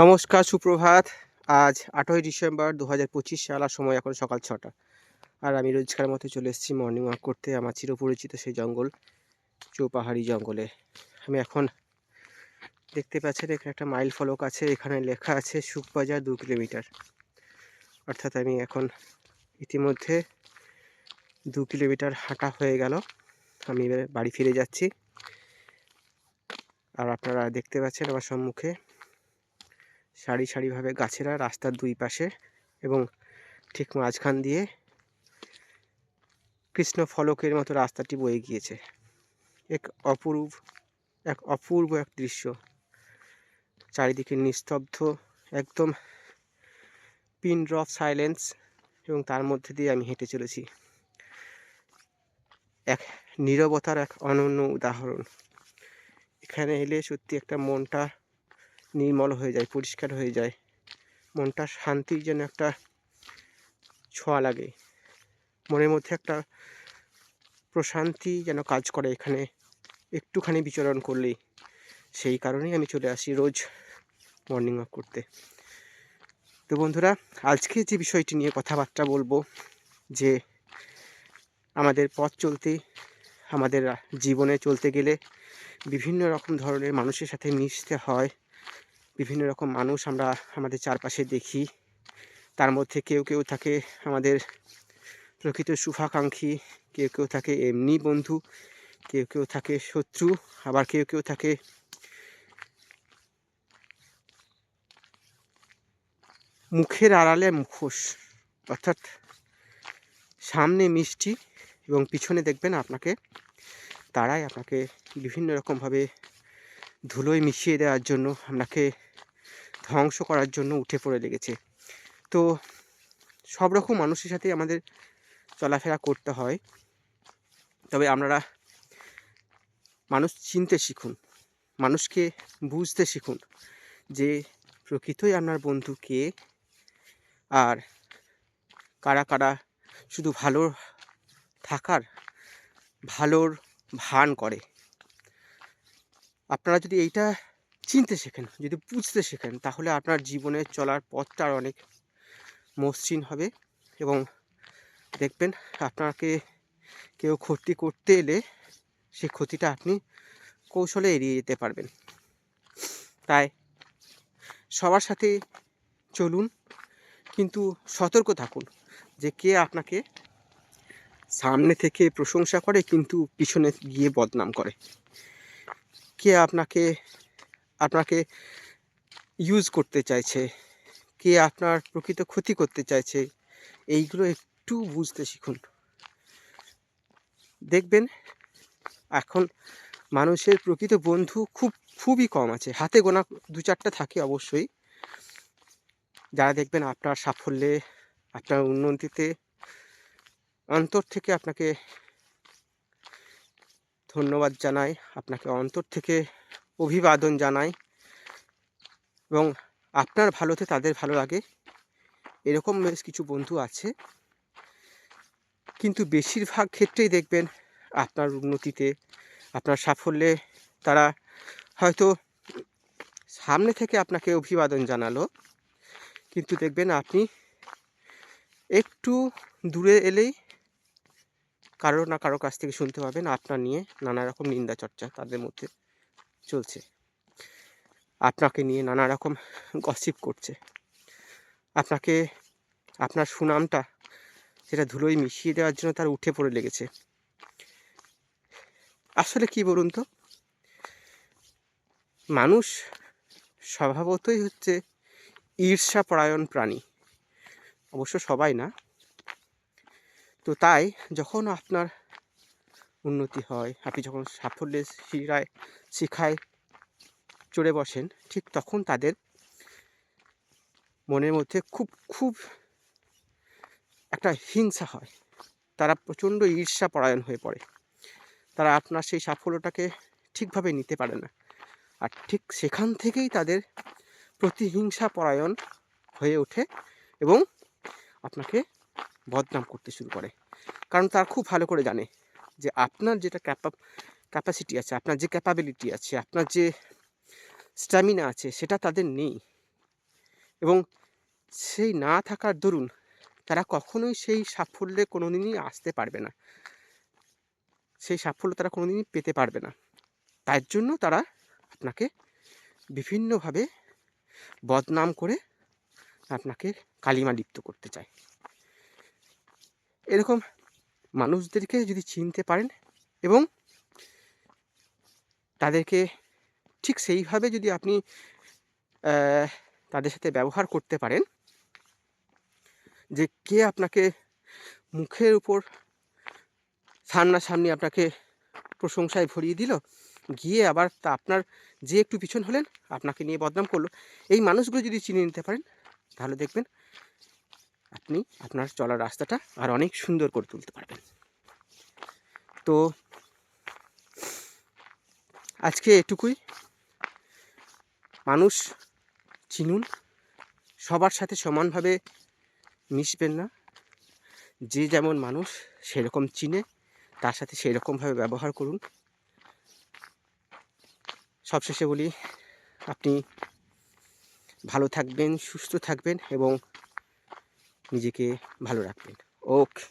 নমস্কার, সুপ্রভাত। আজ আটই ডিসেম্বর দু হাজার পঁচিশ সাল, আর সময় এখন সকাল ছটা। আর আমি রোজকার মতো চলে এসেছি মর্নিং ওয়াক করতে, আমার চিরপরিচিত সেই জঙ্গল, চৌপাহাড়ি জঙ্গলে। আমি এখন দেখতে পাচ্ছেন, এখানে একটা মাইল ফলক আছে, এখানে লেখা আছে সুখবাজার দু কিলোমিটার। অর্থাৎ আমি এখন ইতিমধ্যে দু কিলোমিটার হাঁটা হয়ে গেল। আমি এবার বাড়ি ফিরে যাচ্ছি। আর আপনারা দেখতে পাচ্ছেন আমার সম্মুখে সারি সারিভাবে গাছেরা রাস্তার দুই পাশে এবং ঠিক মাঝখান দিয়ে কৃষ্ণ ফলকের মতো রাস্তাটি বয়ে গিয়েছে। এক অপরূপ এক অপূর্ব এক দৃশ্য। চারিদিকে নিস্তব্ধ, একদম পিন ড্রপ সাইলেন্স এবং তার মধ্যে দিয়ে আমি হেঁটে চলেছি। এক নীরবতার এক অনন্য উদাহরণ। এখানে এলে সত্যি একটা মনটা নির্মল হয়ে যায়, পরিষ্কার হয়ে যায়। মনটা শান্তির যেন একটা ছোঁয়া লাগে। মনের মধ্যে একটা প্রশান্তি যেন কাজ করে এখানে। একটুখানি বিচরণ করলেই। সেই কারণেই আমি চলে আসি রোজ মর্নিং ওয়াক করতে। তো বন্ধুরা, আজকে যে বিষয়টি নিয়ে কথাবার্তা বলব, যে আমাদের পথ চলতে, আমাদের জীবনে চলতে গেলে বিভিন্ন রকম ধরনের মানুষের সাথে মিশতে হয়। বিভিন্ন রকম মানুষ আমরা আমাদের চারপাশে দেখি। তার মধ্যে কেউ কেউ থাকে আমাদের প্রকৃত শুভাকাঙ্ক্ষী, কেউ কেউ থাকে এমনি বন্ধু, কেউ কেউ থাকে শত্রু, আবার কেউ কেউ থাকে মুখের আড়ালে মুখোশ। অর্থাৎ সামনে মিষ্টি এবং পিছনে দেখবেন আপনাকে, তারাই আপনাকে বিভিন্ন রকমভাবে ধুলোয় মিশিয়ে দেওয়ার জন্য আপনাকে ধ্বংস করার জন্য উঠে পড়ে লেগেছে। তো সব রকম মানুষের সাথে আমাদের চলাফেরা করতে হয়। তবে আপনারা মানুষ চিনতে শিখুন, মানুষকে বুঝতে শিখুন যে প্রকৃতই আপনার বন্ধু কে আর কারা কারা শুধু ভালো থাকার ভালোর ভান করে। আপনারা যদি এইটা চিনতে শেখেন, যদি বুঝতে শেখেন, তাহলে আপনার জীবনে চলার পথটা অনেক মসৃণ হবে এবং দেখবেন আপনাকে কেউ ক্ষতি করতে এলে সেই ক্ষতিটা আপনি কৌশলে এড়িয়ে যেতে পারবেন। তাই সবার সাথে চলুন, কিন্তু সতর্ক থাকুন যে কে আপনাকে সামনে থেকে প্রশংসা করে, কিন্তু পিছনে গিয়ে বদনাম করে। কে আপনাকে আপনাকে ইউজ করতে চাইছে? কে আপনার প্রকৃত ক্ষতি করতে চাইছে? এইগুলো একটু বুঝতে শিখুন। দেখবেন, এখন মানুষের প্রকৃত বন্ধু খুব, খুবই কম আছে। হাতে গোনা দু চারটা থাকে অবশ্যই। যারা দেখবেন আপনার সাফল্যে, আপনার উন্নতিতে, অন্তর থেকে আপনাকে ধন্যবাদ জানাই, আপনাকে অন্তর থেকে অভিবাদন জানাই এবং আপনার ভালোতে তাদের ভালো লাগে। এরকম বেশ কিছু বন্ধু আছে। কিন্তু বেশিরভাগ ক্ষেত্রেই দেখবেন আপনার উন্নতিতে, আপনার সাফল্যে তারা হয়তো সামনে থেকে আপনাকে অভিবাদন জানালো। কিন্তু দেখবেন আপনি একটু দূরে এলেই কারও না কারও কাছ থেকে শুনতে পাবেন আপনার নিয়ে নানা রকম নিন্দা চর্চা তাদের মধ্যে চলছে। আপনাকে নিয়ে নানা রকম গসিপ করছে। আপনাকে, আপনার সুনামটা সেটা ধুলোয় মিশিয়ে দেওয়ার জন্য তার উঠে পড়ে লেগেছে। আসলে কি বলুন তো? মানুষ স্বভাবতই হচ্ছে ঈর্ষাপরায়ণ প্রাণী। অবশ্য সবাই না। তো তাই যখন আপনার উন্নতি হয়, আপনি যখন সাফল্যের শিরায়, শিখায় চড়ে বসেন, ঠিক তখন তাদের মনের মধ্যে খুব খুব একটা হিংসা হয়। তারা প্রচণ্ড ঈর্ষা পরায়ণ হয়ে পড়ে। তারা আপনার সেই সাফল্যটাকে ঠিকভাবে নিতে পারে না। আর ঠিক সেখান থেকেই তাদের প্রতিহিংসা পরায়ণ হয়ে ওঠে এবং আপনাকে বদনাম করতে শুরু করে। কারণ তারা খুব ভালো করে জানে যে আপনার যেটা ক্যাপা ক্যাপাসিটি আছে, আপনার যে ক্যাপাবিলিটি আছে, আপনার যে স্ট্যামিনা আছে, সেটা তাদের নেই। এবং সেই না থাকার দরুন তারা কখনোই সেই সাফল্যে কোনো দিনই আসতে পারবে না। সেই সাফল্য তারা কোনো দিনই পেতে পারবে না। তার জন্য তারা আপনাকে বিভিন্নভাবে বদনাম করে আপনাকে কালিমা লিপ্ত করতে চায়। এরকম মানুষদেরকে যদি চিনতে পারেন এবং তাদেরকে ঠিক সেইভাবে যদি আপনি তাদের সাথে ব্যবহার করতে পারেন, যে কে আপনাকে মুখের উপর সামনাসামনি আপনাকে প্রশংসায় ভরিয়ে দিল, গিয়ে আবার তা আপনার যে একটু পিছন হলেন, আপনাকে নিয়ে বদনাম করল, এই মানুষগুলো যদি চিনে নিতে পারেন, তাহলে দেখবেন আপনি আপনার চলার রাস্তাটা আর অনেক সুন্দর করে তুলতে পারবেন। তো আজকে এটুকুই। মানুষ চিনুন, সবার সাথে সমানভাবে মিশবেন না। যে যেমন মানুষ সেরকম চিনে, তার সাথে সেই রকমভাবে ব্যবহার করুন। সবশেষে বলি, আপনি ভালো থাকবেন, সুস্থ থাকবেন এবং নিজেকে ভালো রাখবেন। ওকে।